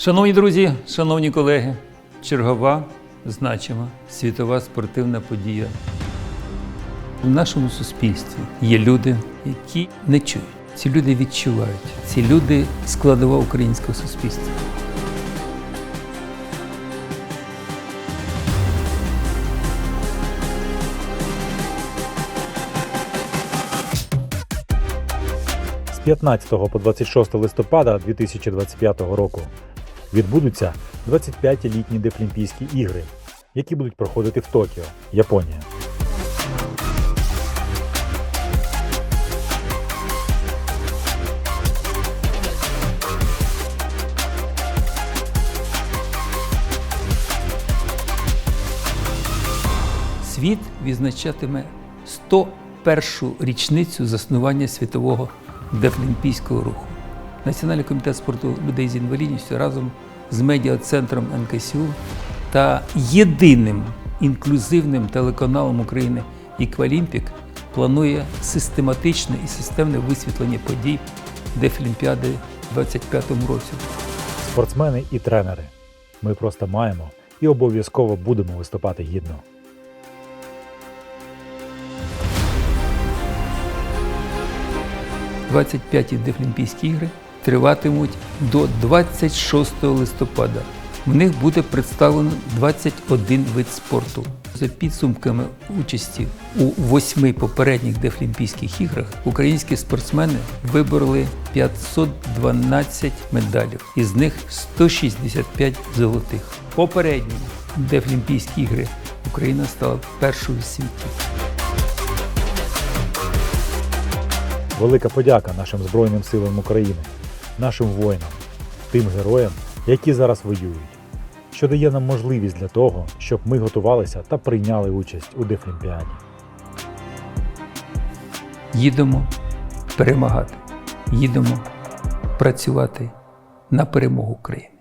Шановні друзі, шановні колеги, чергова значима світова спортивна подія. У нашому суспільстві є люди, які не чують. Ці люди відчувають. Ці люди складова українського суспільства. З 15 по 26 листопада 2025 року відбудуться 25-ті літні Дефлімпійські ігри, які будуть проходити в Токіо, Японія. Світ відзначатиме 101-шу річницю заснування світового дефлімпійського руху. Національний комітет спорту людей з інвалідністю разом з медіа-центром НКСЮ та єдиним інклюзивним телеканалом України Іквалімпік планує систематичне і системне висвітлення подій Дефлімпіади у 2025 році. Спортсмени і тренери. Ми просто маємо і обов'язково будемо виступати гідно. – 25-ті Дефлімпійські ігри триватимуть до 26 листопада. В них буде представлено 21 вид спорту. За підсумками участі у восьми попередніх Дефлімпійських іграх українські спортсмени вибороли 512 медалів, із них 165 золотих. Попередні Дефлімпійські ігри Україна стала першою в світі. Велика подяка нашим Збройним силам України, нашим воїнам, тим героям, які зараз воюють, що дає нам можливість для того, щоб ми готувалися та прийняли участь у Дефлімпіаді. Їдемо перемагати, їдемо працювати на перемогу України.